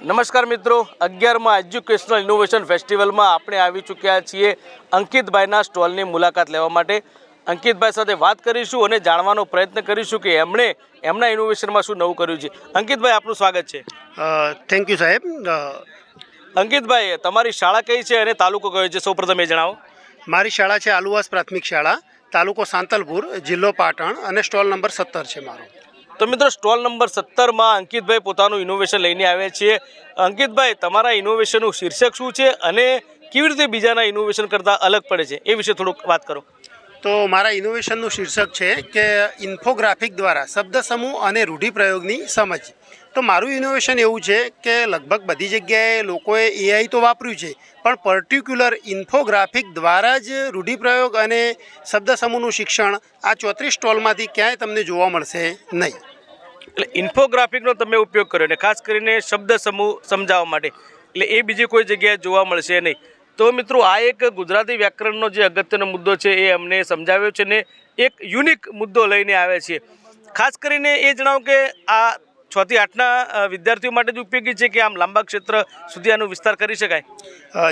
નમસ્કાર મિત્રો અગિયારમાં એજ્યુકેશનલ ઇનોવેશન ફેસ્ટિવલમાં આપણે આવી ચૂક્યા છીએ અંકિતભાઈના સ્ટોલની મુલાકાત લેવા માટે. અંકિતભાઈ સાથે વાત કરીશું અને જાણવાનો પ્રયત્ન કરીશું કે એમણે એમના ઇનોવેશનમાં શું નવું કર્યું છે. અંકિતભાઈ આપનું સ્વાગત છે. થેન્ક યુ સાહેબ. અંકિતભાઈ તમારી શાળા કઈ છે અને તાલુકો કયો છે? સૌપ્રથમ એ જણાવો. મારી શાળા છે આલુવાસ પ્રાથમિક શાળા તાલુકો સાંતલપુર જિલ્લો પાટણ અને સ્ટોલ નંબર સત્તર છે મારો. તો મિત્રો, સ્ટોલ નંબર સત્તરમાં અંકિતભાઈ પોતાનું ઇનોવેશન લઈને આવ્યા છીએ અંકિતભાઈ, તમારા ઇનોવેશનનું શીર્ષક શું છે અને કેવી રીતે બીજાના ઇનોવેશન કરતાં અલગ પડે છે? એ વિશે થોડુંક વાત કરો. તો મારા ઇનોવેશનનું શીર્ષક છે કે ઇન્ફોગ્રાફિક દ્વારા શબ્દ સમૂહ અને રૂઢિપ્રયોગની સમજ. તો મારું ઇનોવેશન એવું છે કે લગભગ બધી જગ્યાએ લોકોએ એઆઈ તો વાપર્યું છે, પણ પર્ટિક્યુલર ઇન્ફોગ્રાફિક દ્વારા જ રૂઢિપ્રયોગ અને શબ્દ સમૂહનું શિક્ષણ આ ચોત્રીસ સ્ટોલમાંથી ક્યાંય તમને જોવા મળશે નહીં. એટલે ઇન્ફોગ્રાફિકનો તમે ઉપયોગ કર્યો અને ખાસ કરીને શબ્દ સમૂહ સમજાવવા માટે. એટલે એ બીજી કોઈ જગ્યાએ જોવા મળશે નહીં. તો મિત્રો, આ એક ગુજરાતી વ્યાકરણનો જે અગત્યનો મુદ્દો છે એ અમને સમજાવ્યો છે ને એક યુનિક મુદ્દો લઈને આવ્યા છીએ. ખાસ કરીને એ જણાવો કે આ છ થી આઠના વિદ્યાર્થીઓ માટે જ ઉપયોગી છે કે આમ લાંબા ક્ષેત્ર સુધી આનો વિસ્તાર કરી શકાય?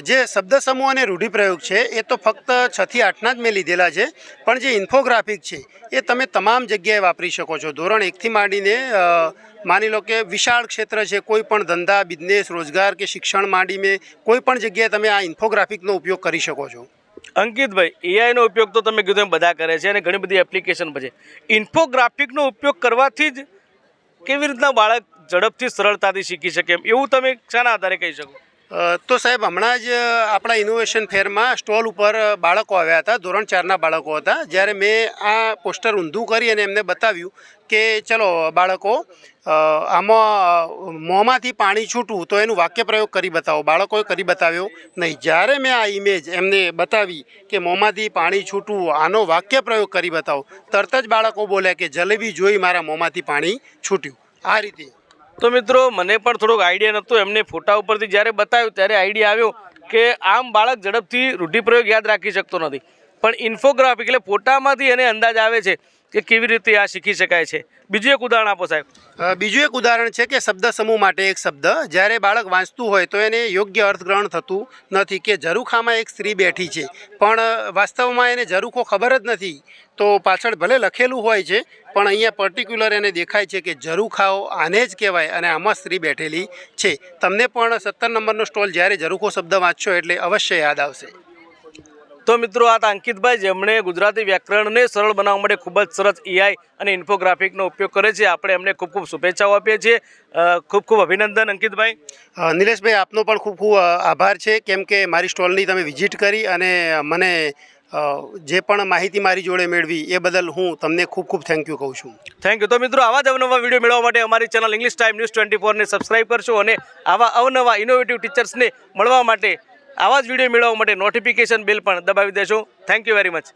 જે શબ્દ સમૂહ અને રૂઢિપ્રયોગ છે એ તો ફક્ત છ થી આઠના જ મેં લીધેલા છે પણ જે ઇન્ફોગ્રાફિક છે એ તમે તમામ જગ્યાએ વાપરી શકો છો. ધોરણ એકથી માંડીને માની લો કે વિશાળ ક્ષેત્ર છે કોઈ પણ ધંધા બિઝનેસ રોજગાર કે શિક્ષણ માંડીને કોઈ પણ જગ્યાએ તમે આ ઇન્ફોગ્રાફિકનો ઉપયોગ કરી શકો છો. અંકિતભાઈ એઆઈનો ઉપયોગ તો તમે કીધું એમ બધા કરે છે અને ઘણી બધી એપ્લિકેશન છે. ઇન્ફોગ્રાફિકનો ઉપયોગ કરવાથી જ કેવી રીતના બાળક ઝડપથી સરળતાથી શીખી શકે એમ? એવું તમે શાના આધારે કહી શકો? તો સાહેબ, હમણાં જ આપણા ઇનોવેશન ફેરમાં સ્ટોલ ઉપર બાળકો આવ્યા હતા, ધોરણ ચારના બાળકો હતા. જ્યારે મેં આ પોસ્ટર ઊંધું કરી અને એમને બતાવ્યું કે, ચલો બાળકો આમાં મોંમાંથી પાણી છૂટવું તો એનું વાક્ય પ્રયોગ કરી બતાવો. બાળકોએ કરી બતાવ્યો નહીં. જ્યારે મેં આ ઇમેજ એમને બતાવી કે મોંમાંથી પાણી છૂટવું આનો વાક્ય પ્રયોગ કરી બતાવો, તરત જ બાળકો બોલ્યા કે, જલેબી જોઈ મારા મોંમાંથી પાણી છૂટ્યું. આ રીતે તો મિત્રો, મને પણ થોડોક આઈડિયા નહોતો એમને ફોટા ઉપરથી જ્યારે બતાવ્યું, ત્યારે આઈડિયા આવ્યો કે આમ બાળક ઝડપથી રૂઢિપ્રયોગ યાદ રાખી શકતો નથી. પણ ઇન્ફોગ્રાફી એટલે ફોટામાંથી એને અંદાજ આવે છે. કે કેવી રીતે આ શીખી શકાય છે? બીજું એક ઉદાહરણ આપો સાહેબ. બીજું એક ઉદાહરણ છે કે શબ્દ સમૂહ માટે એક શબ્દ. જ્યારે બાળક વાંચતું હોય તો એને યોગ્ય અર્થગ્રહણ થતું નથી કે ઝરૂખામાં એક સ્ત્રી બેઠી છે. પણ વાસ્તવમાં એને ઝરૂખો ખબર જ નથી. તો પાછળ ભલે લખેલું હોય છે, પણ અહીંયા પર્ટિક્યુલર એને દેખાય છે કે ઝરૂખાઓ આને જ કહેવાય અને આમાં સ્ત્રી બેઠેલી છે. તમને પણ સત્તર નંબરનો સ્ટોલ જ્યારે ઝરૂખો શબ્દ વાંચશો એટલે અવશ્ય યાદ આવશે. તો મિત્રો આ અંકિતભાઈ જેમણે ગુજરાતી વ્યાકરણને સરળ બનાવવા માટે ખૂબ જ સરસ એઆઈ અને ઇન્ફોગ્રાફિકનો ઉપયોગ કરે છે. આપણે એમને ખૂબ ખૂબ શુભેચ્છાઓ આપીએ છીએ. ખૂબ ખૂબ અભિનંદન અંકિતભાઈ. નિલેશભાઈ આપનો પણ ખૂબ ખૂબ આભાર છે. કેમ કે મારી સ્ટોલની તમે વિઝિટ કરી અને મને જે પણ માહિતી મારી જોડે મેળવી એ બદલ હું તમને ખૂબ ખૂબ થેન્ક યુ કહું છું. થેન્ક યુ તો મિત્રો આવા જ અવનવા વીડિયો મેળવવા માટે અમારી channel English time news twenty ફોરને subscribe કરશો અને આવા અવનવા ઇનોવેટિવ ટીચર્સને મળવા માટે આવા જ વીડિયો મેળવવા માટે નોટિફિકેશન બિલ પણ દબાવી દેશું થેન્ક યુ વેરી મચ